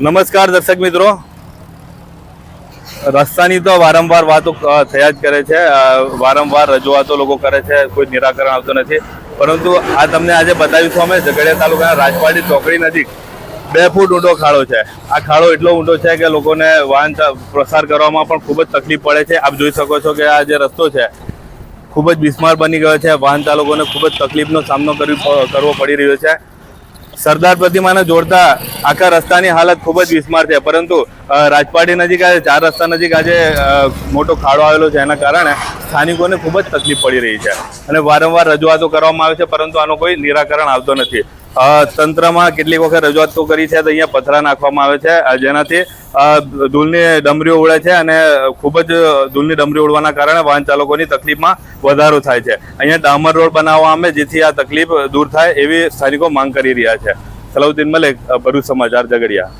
નમસ્કાર દર્શક મિત્રો. રસ્તાની તો વારંવાર વાતો થયા જ કરે છે. વારંવાર રજૂઆતો લોકો કરે છે. કોઈ નિરાકરણ આવતું નથી. પરંતુ આ તમને આજે બતાવીશું અમે ઝઘડિયા તાલુકાના રાજપાડી ચોકડી નજીક. બે ફૂટ ઊંડો ખાડો છે. આ ખાડો એટલો ઊંડો છે કે લોકોને વાહન પ્રસાર કરવામાં પણ ખૂબ જ તકલીફ પડે છે. આપ જોઈ શકો છો કે આ જે રસ્તો છે, ખૂબ જ બિસ્માર બની ગયો છે. વાહન ચાલકોને ખૂબ જ તકલીફનો સામનો કરવો પડી રહ્યો છે. સરદાર પ્રતિમાને જોડતા આખા રસ્તાની હાલત ખૂબ જ વિસ્માર છે. પરંતુ રાજપાટી નજીક આજે, ચાર રસ્તા નજીક આજે મોટો ખાડો આવેલો છે. એના કારણે સ્થાનિકોને ખૂબ જ તકલીફ પડી રહી છે. અને વારંવાર રજૂઆતો કરવામાં આવે છે, પરંતુ આનો કોઈ નિરાકરણ આવતો નથી. તંત્રમાં કેટલીક વખત રજૂઆત કરી છે, તો અહીંયા પથરા નાખવામાં આવે છે જેનાથી ધૂળની ડમરીઓ ઉડે છે અને ખૂબ જ ધૂળની ડમરી ઉડવાના કારણે વાહન ચાલકોની તકલીફમાં વધારો થાય છે. અહીંયા ડામર રોડ બનાવવામાં આવે, જેથી આ તકલીફ દૂર થાય એવી સ્થાનિકો માંગ કરી રહ્યા છે. સલાઉદ્દીન મલેક, ભરૂચ સમાચાર ઝઘડિયા.